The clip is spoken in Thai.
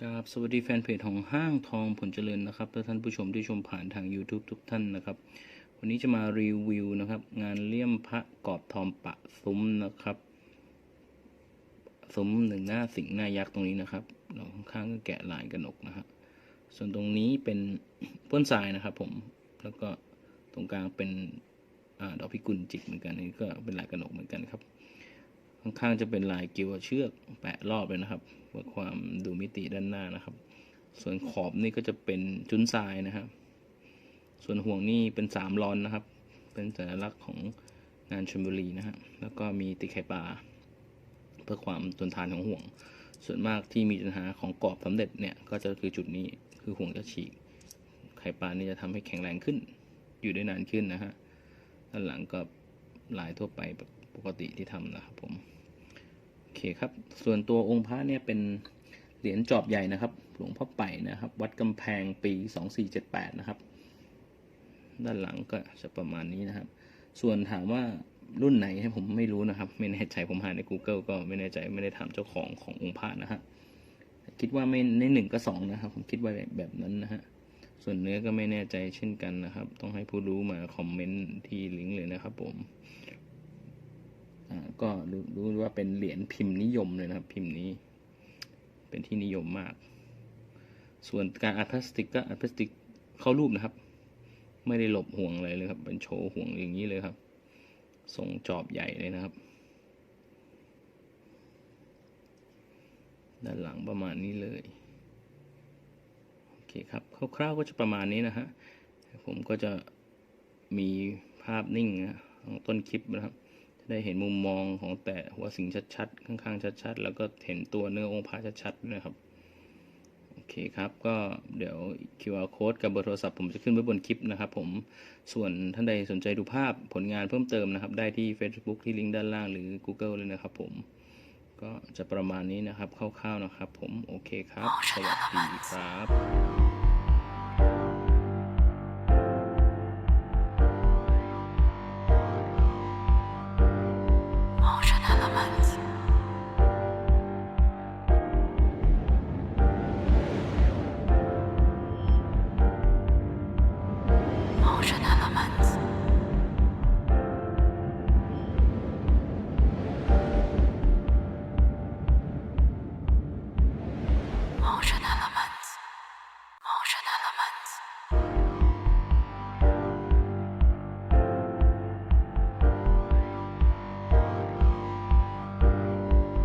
กราบสวัสดีแฟนเพจของห้างทองผลเจริญนะครับและท่านผู้ชมที่ชมผ่านทาง YouTube ทุกท่านนะครับ วันนี้จะมารีวิวนะครับ งานเลี่ยมพระกอบทองปะซุ้มนะครับซุ้มหนึ่งหน้าสิงหน้ายักษ์ตรงนี้นะครับแล้วข้างก็แกะลายกระหนกนะฮะส่วนตรงนี้เป็นพ้นทรายนะครับ ผมแล้วก็ตรงกลางเป็นอดอกพิกุลจิกเหมือนกันนี่ก็เป็นลายกระหนกเหมือนกันครับข้างๆจะเป็นลายเกลียวเชือกแปะรอบเลยนะครับ เพื่อความดูมิติด้านหน้านะครับ ส่วนขอบนี่ก็จะเป็นจุนทรายนะครับ ส่วนห่วงนี่เป็นสามรอนนะครับ เป็นสัญลักษณ์ของงานชลบุรีนะฮะแล้วก็มีติไข่ปลาเพื่อความทนทานของห่วง ส่วนมากที่มีปัญหาของกรอบสำเร็จเนี่ยก็จะคือจุดนี้คือห่วงจะฉีก ไข่ปลานี่จะทำให้แข็งแรงขึ้น อยู่ได้นานขึ้นนะฮะด้านหลังก็ลายทั่วไปปกติที่ทำนะครับผม อเคครับ ส่วนตัวองค์พระเนี่ยเป็นเหรียญจอบใหญ่นะครับ หลวงพ่อไป่นะครับ วัดกำแพงปี 2478 นะครับ ด้านหลังก็จะประมาณนี้นะครับ ส่วนถามว่ารุ่นไหนให้ผมไม่รู้นะครับ ไม่แน่ใจผมหาใน Google ก็ไม่แน่ใจไม่ได้ถามเจ้าของขององค์พระนะฮะคิดว่าไม่ในหนึ่งก็สองนะครับ ผมคิดว่าแบบนั้นนะฮะส่วนเนื้อก็ไม่แน่ใจเช่นกันนะครับ ต้องให้ผู้รู้มาคอมเมนต์ที่ลิงก์เลยนะครับผม ก็รู้รู้ว่าเป็นเหรียญพิมพ์นิยมเลยนะครับ พิมพ์นี้ เป็นที่นิยมมาก ส่วนการอัดพลาสติกก็อัดพลาสติกเข้ารูปนะครับ ไม่ได้หลบห่วงอะไรเลยครับ เป็นโชว์ห่วงอย่างนี้เลยครับทรงจอบใหญ่เลยนะครับ ด้านหลังประมาณนี้เลย โอเคครับ คร่าวๆก็จะประมาณนี้นะฮะ ผมก็จะมีภาพนิ่งนะของต้นคลิปนะครับ ได้เห็นมุมมองของแต่หัวสิงชัดๆ ข้างๆ ชัดๆ แล้วก็เห็นตัวเนื้อองค์พระชัดๆ นะครับ โอเคครับ ก็เดี๋ยว QR code กับเบอร์โทรศัพท์ผมจะขึ้นไว้บนคลิปนะครับผม ส่วนท่านใดสนใจดูภาพผลงานเพิ่มเติมนะครับ ได้ที่ Facebook ที่ลิงก์ด้านล่างหรือ Google เลยนะครับผม ก็จะประมาณนี้นะครับ คร่าวๆ นะครับผม โอเคครับ สวัสดีครับ emotional elements.